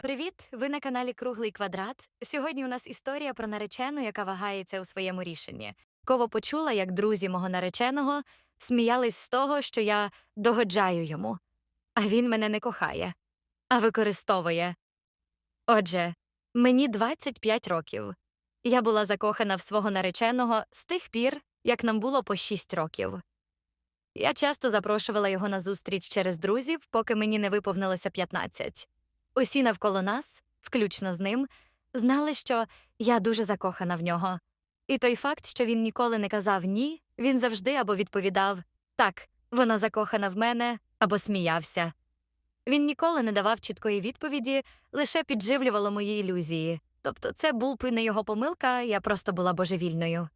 привіт! Ви на каналі Круглий Квадрат. Сьогодні у нас історія про наречену, яка вагається у своєму рішенні. Ково почула, як друзі мого нареченого сміялись з того, що я догоджаю йому, а він мене не кохає, а використовує. Отже, мені 25 років. Я була закохана в свого нареченого з тих пір, як нам було по 6 років. Я часто запрошувала його на зустріч через друзів, поки мені не виповнилося 15. Усі навколо нас, включно з ним, знали, що я дуже закохана в нього. І той факт, що він ніколи не казав ні, він завжди або відповідав так, вона закохана в мене, або сміявся. Він ніколи не давав чіткої відповіді, лише підживлювало мої ілюзії. Тобто, це був би не його помилка, я просто була божевільною.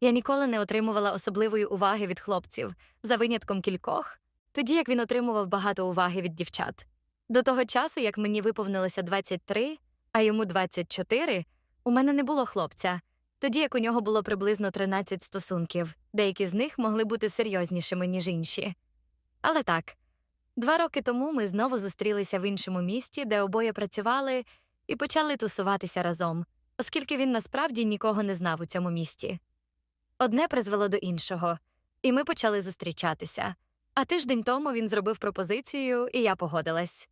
Я ніколи не отримувала особливої уваги від хлопців, за винятком кількох, тоді як він отримував багато уваги від дівчат. До того часу, як мені виповнилося 23, а йому 24, у мене не було хлопця, тоді як у нього було приблизно 13 стосунків, деякі з них могли бути серйознішими, ніж інші. Але так, два роки тому ми знову зустрілися в іншому місті, де обоє працювали, і почали тусуватися разом, оскільки він насправді нікого не знав у цьому місті. Одне призвело до іншого, і ми почали зустрічатися. А тиждень тому він зробив пропозицію, і я погодилась.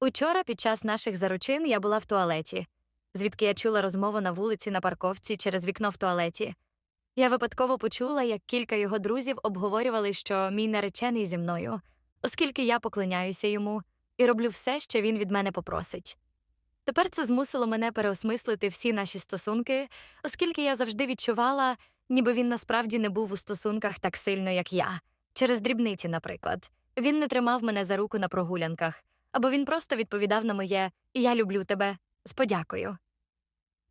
Учора під час наших заручин я була в туалеті, звідки я чула розмову на вулиці на парковці через вікно в туалеті. Я випадково почула, як кілька його друзів обговорювали, що мій наречений зі мною, оскільки я поклоняюся йому і роблю все, що він від мене попросить. Тепер це змусило мене переосмислити всі наші стосунки, оскільки я завжди відчувала, ніби він насправді не був у стосунках так сильно, як я, через дрібниці, наприклад. Він не тримав мене за руку на прогулянках, або він просто відповідав на моє Я люблю тебе з подякою.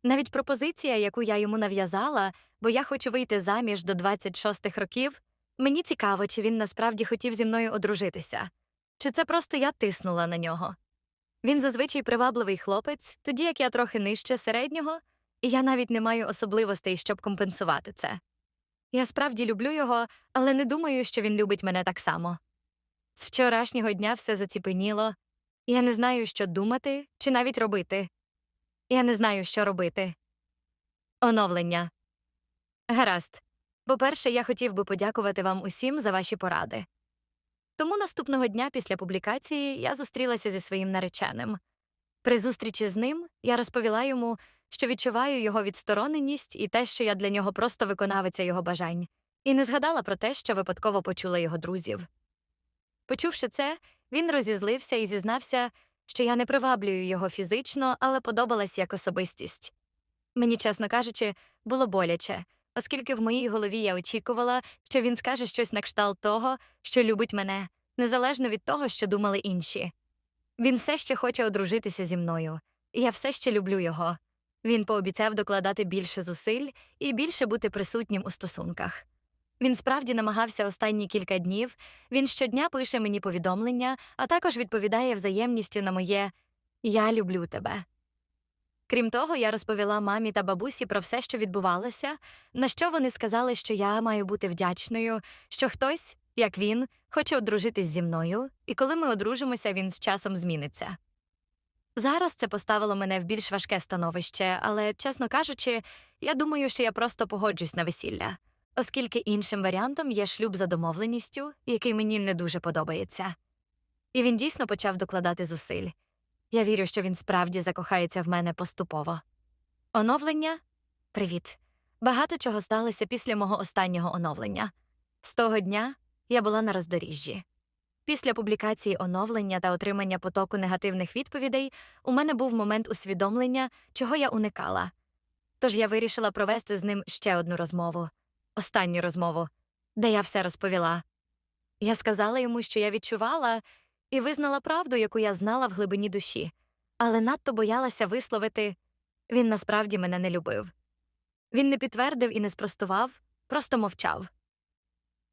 Навіть пропозиція, яку я йому нав'язала, бо я хочу вийти заміж до 26 років, мені цікаво, чи він насправді хотів зі мною одружитися, чи це просто я тиснула на нього. Він зазвичай привабливий хлопець, тоді як я трохи нижче середнього, і я навіть не маю особливостей, щоб компенсувати це. Я справді люблю його, але не думаю, що він любить мене так само. З вчорашнього дня все заціпеніло, я не знаю, що думати чи навіть робити. Я не знаю, що робити. Оновлення. Гаразд. По-перше, я хотів би подякувати вам усім за ваші поради. Тому наступного дня після публікації я зустрілася зі своїм нареченим. При зустрічі з ним я розповіла йому, що відчуваю його відстороненість і те, що я для нього просто виконавиця його бажань, і не згадала про те, що випадково почула його друзів. Почувши це, він розізлився і зізнався, що я не приваблюю його фізично, але подобалась як особистість. Мені, чесно кажучи, було боляче, оскільки в моїй голові я очікувала, що він скаже щось на кшталт того, що любить мене, незалежно від того, що думали інші. Він все ще хоче одружитися зі мною, і я все ще люблю його. Він пообіцяв докладати більше зусиль і більше бути присутнім у стосунках. Він справді намагався останні кілька днів, він щодня пише мені повідомлення, а також відповідає взаємністю на моє Я люблю тебе. Крім того, я розповіла мамі та бабусі про все, що відбувалося, на що вони сказали, що я маю бути вдячною, що хтось, як він, хоче одружитись зі мною, і коли ми одружимося, він з часом зміниться. Зараз це поставило мене в більш важке становище, але, чесно кажучи, я думаю, що я просто погоджусь на весілля, оскільки іншим варіантом є шлюб за домовленістю, який мені не дуже подобається. І він дійсно почав докладати зусиль. Я вірю, що він справді закохається в мене поступово. Оновлення привіт. Багато чого сталося після мого останнього оновлення. З того дня я була на роздоріжжі. Після публікації оновлення та отримання потоку негативних відповідей у мене був момент усвідомлення, чого я уникала. Тож я вирішила провести з ним ще одну розмову, останню розмову, де я все розповіла. Я сказала йому, що я відчувала, і визнала правду, яку я знала в глибині душі, але надто боялася висловити він насправді мене не любив. Він не підтвердив і не спростував, просто мовчав.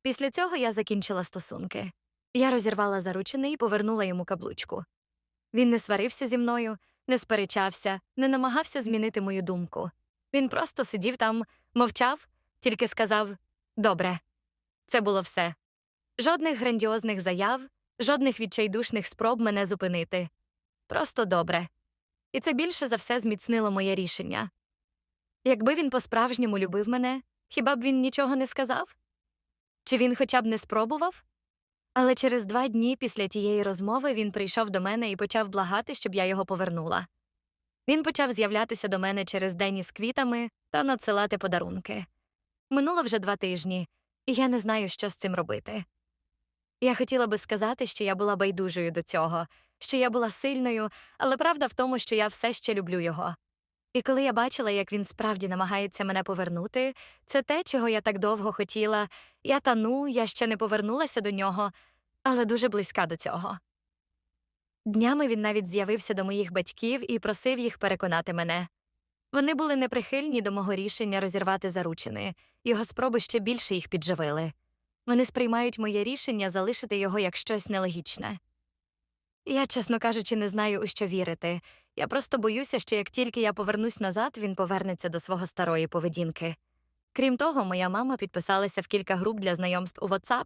Після цього я закінчила стосунки. Я розірвала заручини і повернула йому каблучку. Він не сварився зі мною, не сперечався, не намагався змінити мою думку. Він просто сидів там, мовчав, тільки сказав Добре. Це було все. Жодних грандіозних заяв, жодних відчайдушних спроб мене зупинити. просто добре. І це більше за все зміцнило моє рішення. Якби він по-справжньому любив мене, хіба б він нічого не сказав? Чи він хоча б не спробував? Але через два дні після тієї розмови він прийшов до мене і почав благати, щоб я його повернула. Він почав з'являтися до мене через день із квітами та надсилати подарунки. Минуло вже два тижні, і я не знаю, що з цим робити. Я хотіла би сказати, що я була байдужою до цього, що я була сильною, але правда в тому, що я все ще люблю його. І коли я бачила, як він справді намагається мене повернути, це те, чого я так довго хотіла. Я тану, я ще не повернулася до нього, але дуже близька до цього. Днями він навіть з'явився до моїх батьків і просив їх переконати мене. Вони були неприхильні до мого рішення розірвати заручини, його спроби ще більше їх підживили. Вони сприймають моє рішення залишити його як щось нелогічне. Я, чесно кажучи, не знаю, у що вірити. Я просто боюся, що як тільки я повернусь назад, він повернеться до свого старої поведінки. Крім того, моя мама підписалася в кілька груп для знайомств у WhatsApp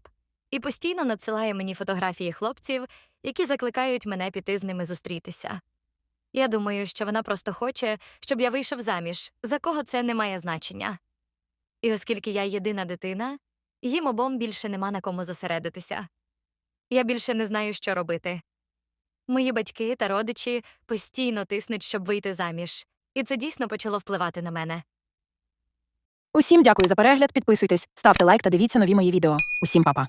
і постійно надсилає мені фотографії хлопців, які закликають мене піти з ними зустрітися. Я думаю, що вона просто хоче, щоб я вийшов заміж, за кого це не має значення. І оскільки я єдина дитина, їм обом більше нема на кому зосередитися. Я більше не знаю, що робити. Мої батьки та родичі постійно тиснуть, щоб вийти заміж, і це дійсно почало впливати на мене. Усім дякую за перегляд. Підписуйтесь, ставте лайк та дивіться нові мої відео. Усім па-па.